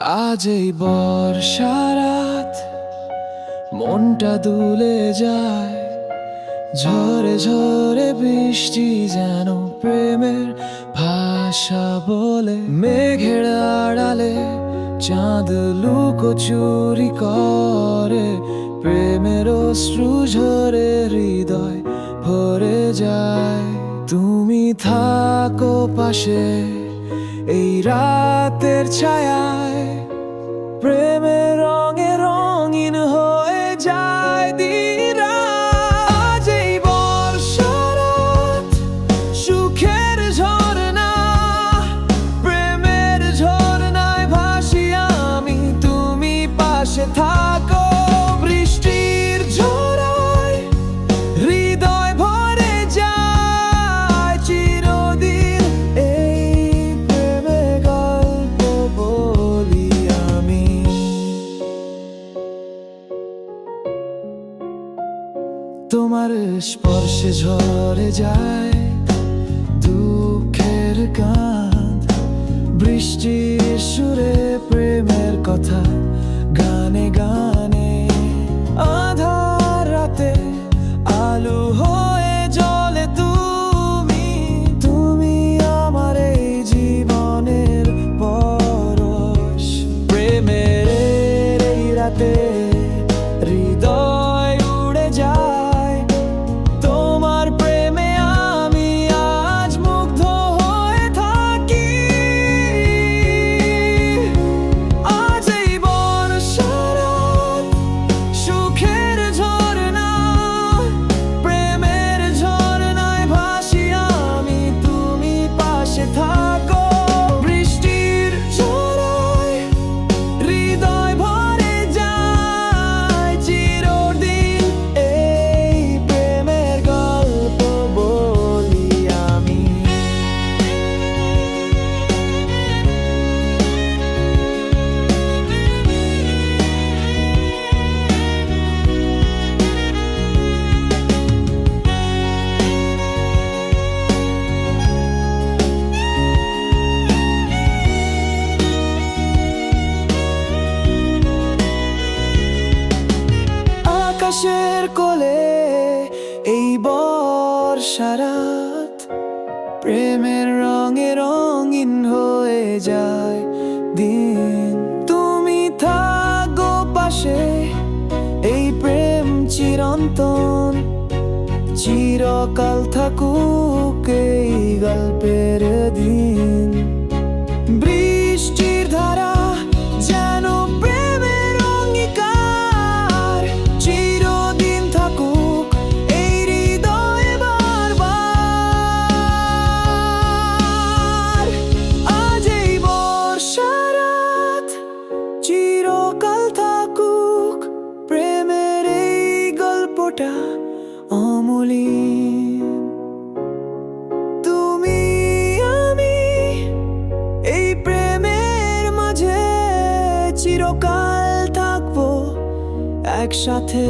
আজ এই বর্ষারাত মনটা দুলে যায়। ঝরে ঝরে বৃষ্টি যেন প্রেমের ভাষা বলে। মেঘের আড়ালে চাঁদ লুকো চুরি করে। প্রেমের অশ্রু ঝরে হৃদয় ভরে যায়। তুমি থাকো পাশে। এই রাতের ছায়ায় প্রেমের রঙে রঙিন হয়ে যায় দিরা তোমার স্পর্শে ঝরে যায় দুঃখের গান বৃষ্টির সুরে প্রেমের কথা গানে গানে। আধার রাতে আলো হয়ে জ্বলে তুমি। তুমি আমার এই জীবনের পরশ। প্রেমের এই রাতে আকাশের কোলে এই বর্ষারাত প্রেমের রঙে রঙিন হয়ে যায় দিন। তুমি থাকো পাশে এই প্রেম চিরন্তন। চিরকাল থাকুক গল্পটা অমলিন। তুমি আমি এই প্রেমের মাঝে চিরকাল থাকব একসাথে।